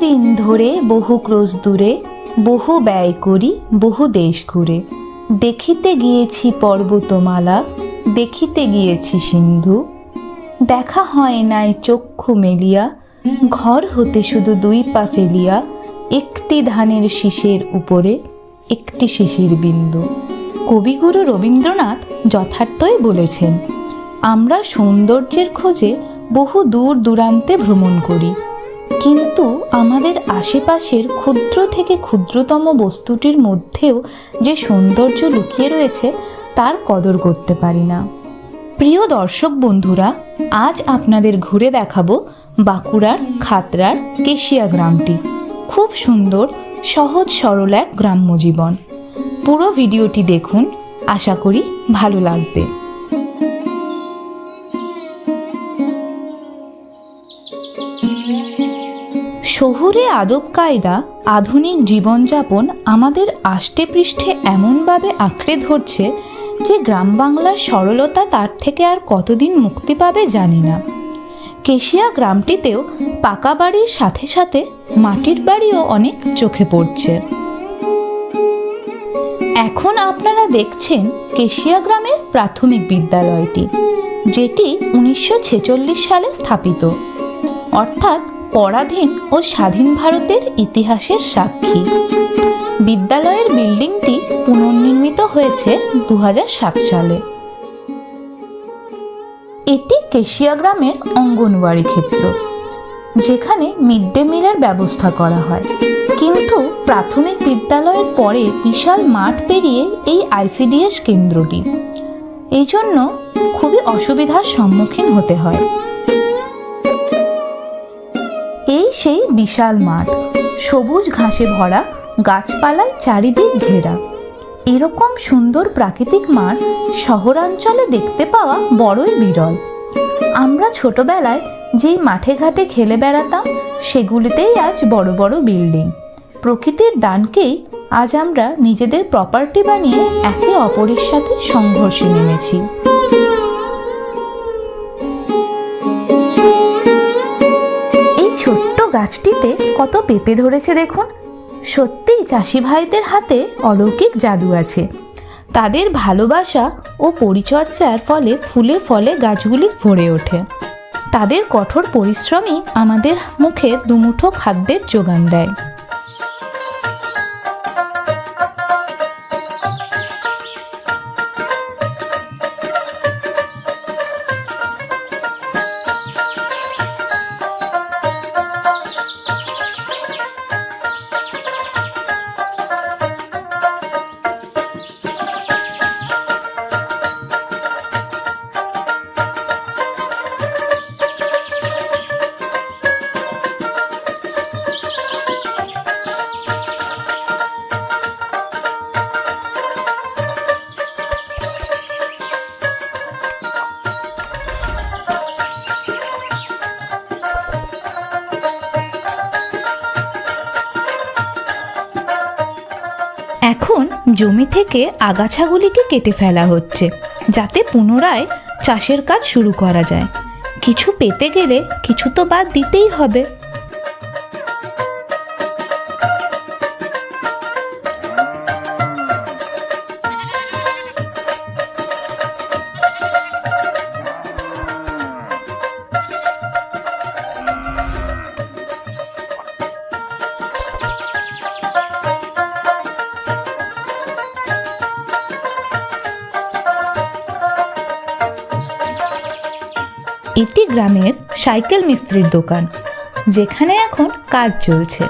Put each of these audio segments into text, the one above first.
বহুদিন ধরে বহু ক্রোশ দূরে, বহু ব্যয় করি, বহু দেশ ঘুরে। দেখিতে গিয়েছি পর্বতমালা, দেখিতে গিয়েছি সিন্ধু। দেখা হয় নাই চক্ষু মেলিয়া, ঘর হতে শুধু দুই পা ফেলিয়া, একটি ধানের শীষের উপরে, একটি শিশির বিন্দু। কবিগুরু রবীন্দ্রনাথ যথার্থই বলেছেন, আমরা সৌন্দর্যের খোঁজে বহু দূর দূরান্তে ভ্রমণ করি কিন্তু আমাদের আশেপাশের ক্ষুদ্র থেকে ক্ষুদ্রতম বস্তুটির মধ্যেও যে সৌন্দর্য লুকিয়ে রয়েছে, তার কদর করতে পারি না। প্রিয় দর্শক বন্ধুরা, আজ আপনাদের ঘুরে দেখাবো বাঁকুড়ার খাতড়ার কেশিয়া গ্রামটি। খুব সুন্দর, সহজ, সরল এক গ্রাম্য জীবন। পুরো ভিডিওটি দেখুন, আশা করি ভালো লাগবে। শহুরে আদব কায়দা, আধুনিক জীবনযাপন আমাদের আষ্টে পৃষ্ঠে এমনভাবে আঁকড়ে ধরছে যে গ্রাম বাংলার সরলতা তার থেকে আর কতদিন মুক্তি পাবে জানি না। কেশিয়া গ্রামটিতেও পাকা বাড়ির সাথে সাথে মাটির বাড়িও অনেক চোখে পড়ছে। এখন আপনারা দেখছেন কেশিয়া গ্রামের প্রাথমিক বিদ্যালয়টি, যেটি উনিশশো ছেচল্লিশ সালে স্থাপিত। অর্থাৎ পরাধীন ও স্বাধীন ভারতের ইতিহাসের সাক্ষী। বিদ্যালয়ের বিল্ডিংটি পুনর্নির্মিত হয়েছে দু হাজার সাত সালে। এটি কেশিয়া গ্রামের অঙ্গনওয়াড়ি ক্ষেত্র, যেখানে মিড ডে মিলের ব্যবস্থা করা হয়। কিন্তু প্রাথমিক বিদ্যালয়ের পরে বিশাল মাঠ পেরিয়ে এই আইসিডিএস কেন্দ্রটি। এই জন্য খুবই অসুবিধার সম্মুখীন হতে হয়। সেই বিশাল মাঠ। সবুজ ঘাসে ভরা গাছপালায় চারিদিক ঘেরা। এরকম সুন্দর প্রাকৃতিক মাঠ শহরাঞ্চলে দেখতে পাওয়া বড়ই বিরল। আমরা ছোটবেলায় যেই মাঠে ঘাটে খেলে বেড়াতাম, সেগুলিতেই আজ বড় বড় বিল্ডিং। প্রকৃতির দানকেই আজ আমরা নিজেদের প্রপার্টি বানিয়ে একে অপরের সাথে সংঘর্ষে নেমেছি। গাছটিতে কত পেঁপে ধরেছে দেখুন। সত্যিই চাষি ভাইদের হাতে অলৌকিক জাদু আছে। তাদের ভালোবাসা ও পরিচর্যার ফলে ফুলে ফলে গাছগুলি ভরে ওঠে। তাদের কঠোর পরিশ্রমই আমাদের মুখে দুমুঠো খাদ্যের যোগান দেয়। জমি থেকে আগাছাগুলিকে কেটে ফেলা হচ্ছে, যাতে পুনরায় চাষের কাজ শুরু করা যায়। কিছু পেতে গেলে কিছু তো বাদ দিতেই হবে। গ্রামের সাইকেল মিস্ত্রির দোকান যেখানে এখন কাজ চলছে।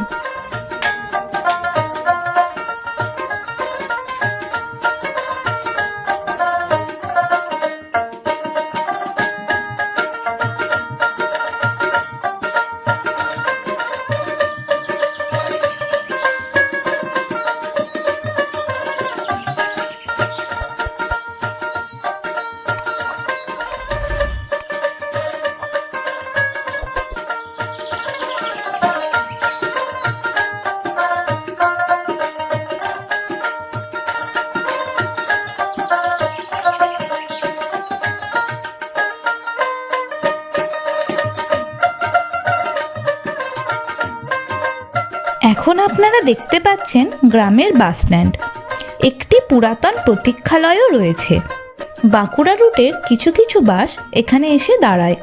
এখন আপনারা দেখতে পাচ্ছেন গ্রামের বাস স্ট্যান্ড। একটি পুরাতন প্রতীক্ষালয়ও রয়েছে। বাঁকুড়া রুটের কিছু কিছু বাস এখানে এসে দাঁড়ায়।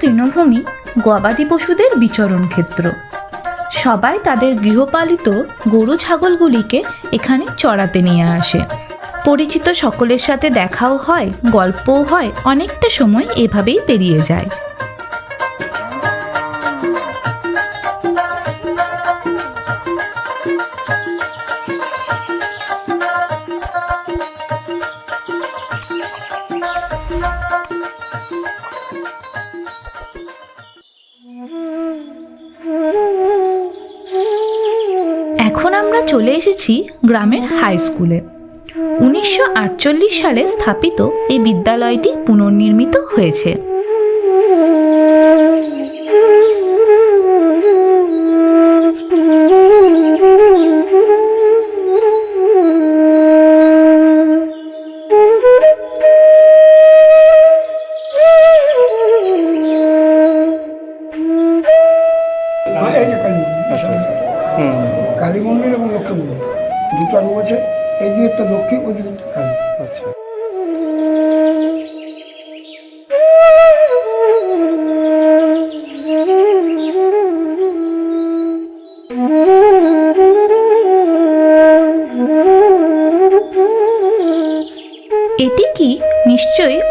তৃণভূমি গবাদি পশুদের বিচরণ ক্ষেত্র। সবাই তাদের গৃহপালিত গরু ছাগলগুলিকে এখানে চড়াতে নিয়ে আসে। পরিচিত সকলের সাথে দেখাও হয়, গল্পও হয়, অনেকটা সময় এভাবেই পেরিয়ে যায়। এসেছি গ্রামের হাই স্কুলে উনিশশো আটচল্লিশ সালে স্থাপিত এই বিদ্যালয়টি পুনর্নির্মিত হয়েছে।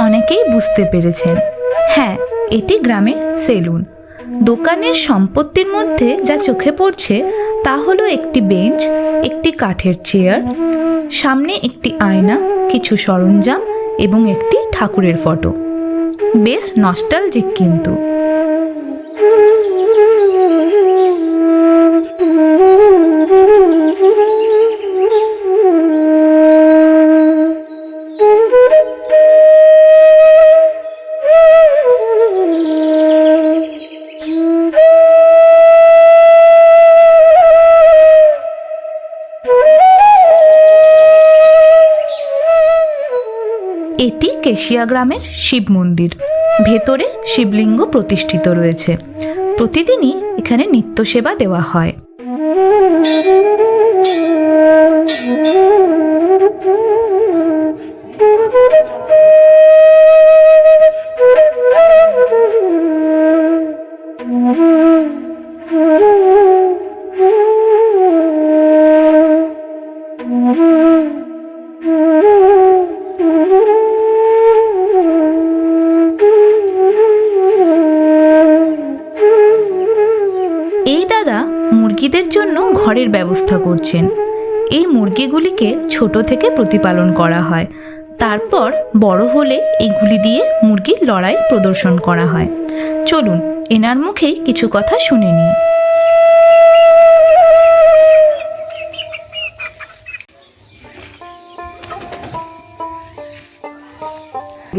অনেকেই বুঝতে পেরেছেন। হ্যাঁ এটি গ্রামের সেলুন। দোকানের সম্পত্তির মধ্যে যা চোখে পড়ছে, তা হলো একটি বেঞ্চ, একটি কাঠের চেয়ার, সামনে একটি আয়না, কিছু সরঞ্জাম এবং একটি ঠাকুরের ফটো। বেশ নস্টালজিক কিন্তু। এটি কেশিয়া গ্রামের শিব মন্দির। ভেতরে শিবলিঙ্গ প্রতিষ্ঠিত রয়েছে। প্রতিদিনই এখানে নিত্য সেবা দেওয়া হয়। করছেন। এই মুরগিগুলিকে ছোট থেকে প্রতিপালন করা হয়। তারপর বড় হলে এগুলি দিয়ে মুরগির লড়াই প্রদর্শন করা হয়। চলুন এনার মুখেই কিছু কথা শুনে নিই।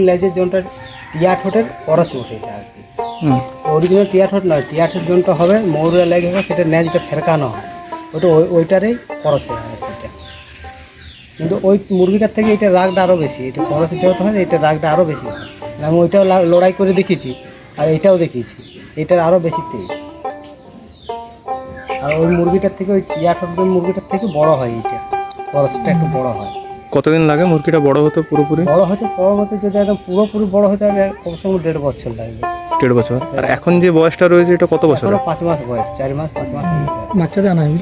লেজের জোনটা টিয়া ঠোঁটের পরশ এটা আর কি। অরিজিনাল টিয়া ঠোঁট নয় টিয়া ঠোঁট জোনটা হবে ময়ূরের লেগে সেটা ন্যাজটা ফেরকানো হয়। ওটা ওই ওইটারই খরচ হয় এটা। কিন্তু ওই মুরগিটার থেকে এটা রাগটা আরও বেশি, এটা খরচের যত হয় এটা রাগটা আরও বেশি। আমি ওইটাও লড়াই করে দেখেছি আর এটাও দেখিয়েছি, এটার আরও বেশি তেল। আর ওই মুরগিটার থেকে ওই টিয়া ঠোঁটের মুরগিটার থেকে বড় হয় এটা খরচটা একটু বড় হয়। কতদিন লাগে মুরগিটা বড় হতে পুরোপুরি? বড় হতে পরবর্তী যদি একদম পুরোপুরি বড় হতে হবে কমসে কম দেড় বছর লাগবে। দেড় বছর। আর এখন যে বয়সটা রয়েছে এটা কত বছর? এখনও পাঁচ মাস বয়স চার মাস পাঁচ মাস হয়ে যেতে না। আমি।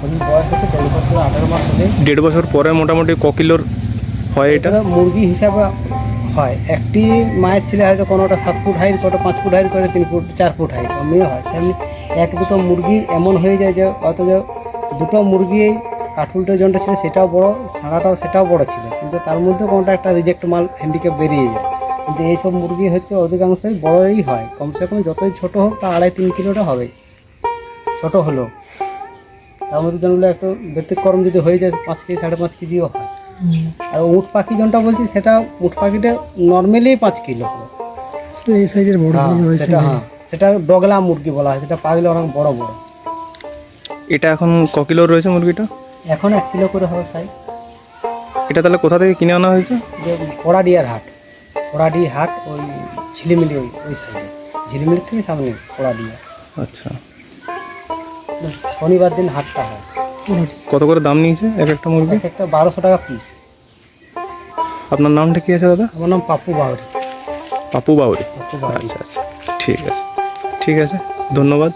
পুরো বয়স হতে দেড় বছর আঠারো মাস হলে দেড় বছর পরে মোটামুটি ক কিলোর হয় এটা? মুরগি হিসাবে হয়। একটি মায়ের ছেলে হয়তো কোনোটা সাত ফুট হাইট কোনোটা পাঁচ ফুট হাইট করে তিন ফুট চার ফুট হাইট এমনিও হয়। সেমনি এক দুটো মুরগি এমন হয়ে যায় যে অথচ দুটো মুরগি কাঠুলটা জনটা ছিল সেটাও বড় ছাড়াটাও সেটাও বড় ছিল। কিন্তু তার মধ্যে কোনোটা একটা রিজেক্ট মাল হ্যান্ডিক্যাপ বেরিয়ে যায়। কিন্তু এইসব মুরগি হচ্ছে অধিকাংশই বড়ই হয়। কমসে কম যতই ছোট হোক তা আড়াই তিন কিলোটা হবে। ছোট হলেও তার মধ্যে যেন একটু ব্যতিক্রম যদি হয়ে যায় পাঁচ কেজি সাড়ে পাঁচ কেজিও হয়। আর উট পাখি যেটা বলছি সেটা উট পাখিটা নর্মালি পাঁচ কিলো। তো এই সাইজের বড় হ্যাঁ, সেটা হ্যাঁ সেটা ডগলা মুরগি বলা হয় সেটা পাগলে অনেক বড় বড়। এটা এখন ক কিলোর রয়েছে মুরগিটা? এখন এক কিলো করে হবে সাইজ। এটা তাহলে কোথা থেকে কিনে আনা হয়েছে? যে পোড়াডিয়ার হাট। পোড়াডি হাট ওই ঝিলিমিলি ওই ওই সাইডে। ঝিলিমিলির থেকে সামনে পোড়াডিয়া আচ্ছা। শনিবার দিন হাটটা হয়। কত করে দাম নিয়েছে এক একটা মুরগি? এক একটা বারোশো টাকা পিস আপনার নামটা কি আছে দাদা? আমার নাম পাপু বাউরি। পাপু বাউরি। আচ্ছা আচ্ছা। ঠিক আছে। ঠিক আছে। ধন্যবাদ।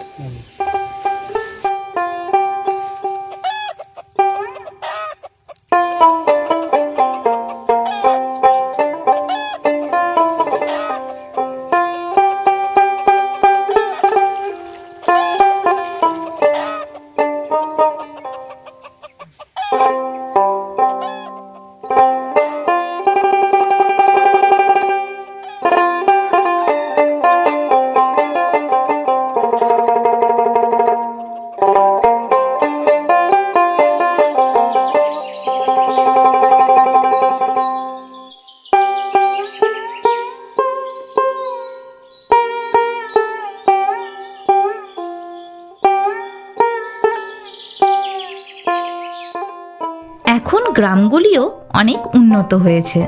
উন্নত হয়েছে।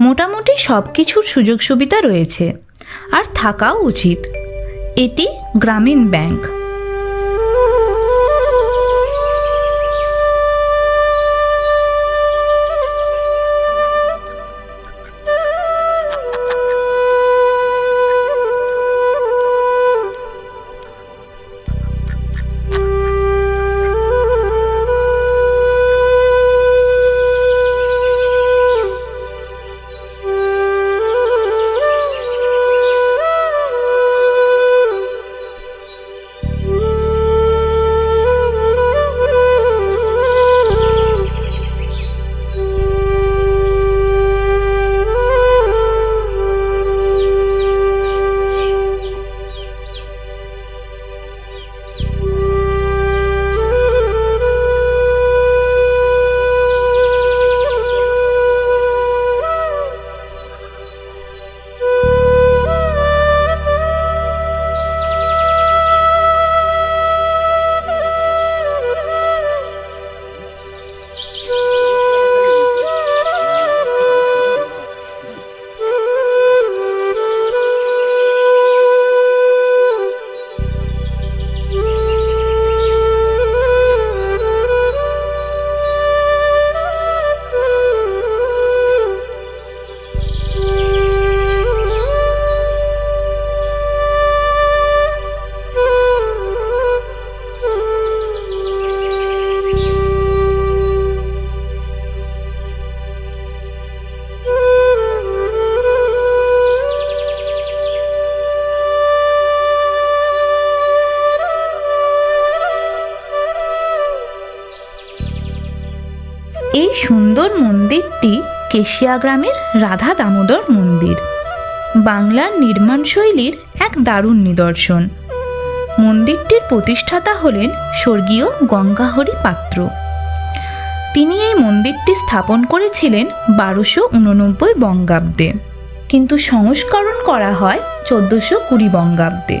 মোটামুটি সব কিছুর সুযোগ সুবিধা রয়েছে। আর থাকাও উচিত। এটি গ্রামীণ ব্যাংক। কেশিয়া গ্রামের রাধা দামোদর মন্দির। বাংলার নির্মাণ শৈলীর এক দারুণ নিদর্শন। মন্দিরটির প্রতিষ্ঠাতা হলেন স্বর্গীয় গঙ্গাহরি পাত্র। তিনি এই মন্দিরটি স্থাপন করেছিলেন বারোশো উননব্বই বঙ্গাব্দে। কিন্তু সংস্করণ করা হয় চোদ্দোশো কুড়ি বঙ্গাব্দে।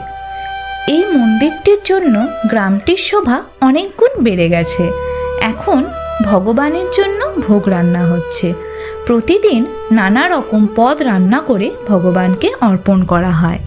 এই মন্দিরটির জন্য গ্রামটির শোভা অনেক গুণ বেড়ে গেছে। এখন ভগবানের জন্য ভোগ রান্না হচ্ছে। প্রতিদিন নানা রকম পদ রান্না করে ভগবানকে অর্পণ করা হয়।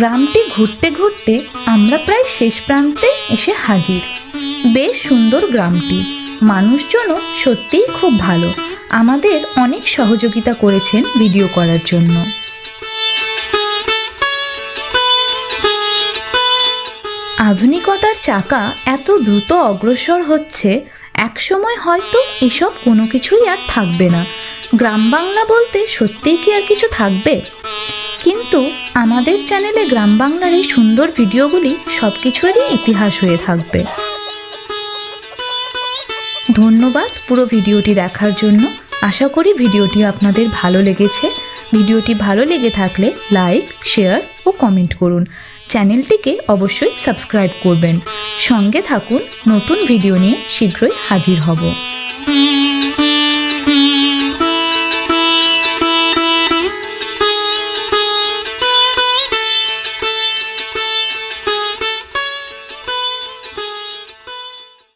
গ্রামটি ঘুরতে ঘুরতে আমরা প্রায় শেষ প্রান্তে এসে হাজির। বেশ সুন্দর গ্রামটি। মানুষজনও সত্যিই খুব ভালো। আমাদের অনেক সহযোগিতা করেছেন ভিডিও করার জন্য। আধুনিকতার চাকা এত দ্রুত অগ্রসর হচ্ছে, একসময় হয়তো এসব কোনো কিছুই আর থাকবে না। গ্রাম বাংলা বলতে সত্যিই কি আর কিছু থাকবে? কিন্তু আমাদের চ্যানেলে গ্রাম বাংলার এই সুন্দর ভিডিওগুলি সব কিছুরই ইতিহাস হয়ে থাকবে। ধন্যবাদ পুরো ভিডিওটি দেখার জন্য। আশা করি ভিডিওটি আপনাদের ভালো লেগেছে। ভিডিওটি ভালো লেগে থাকলে লাইক, শেয়ার ও কমেন্ট করুন। চ্যানেলটিকে অবশ্যই সাবস্ক্রাইব করবেন। সঙ্গে থাকুন, নতুন ভিডিও নিয়ে শীঘ্রই হাজির হব।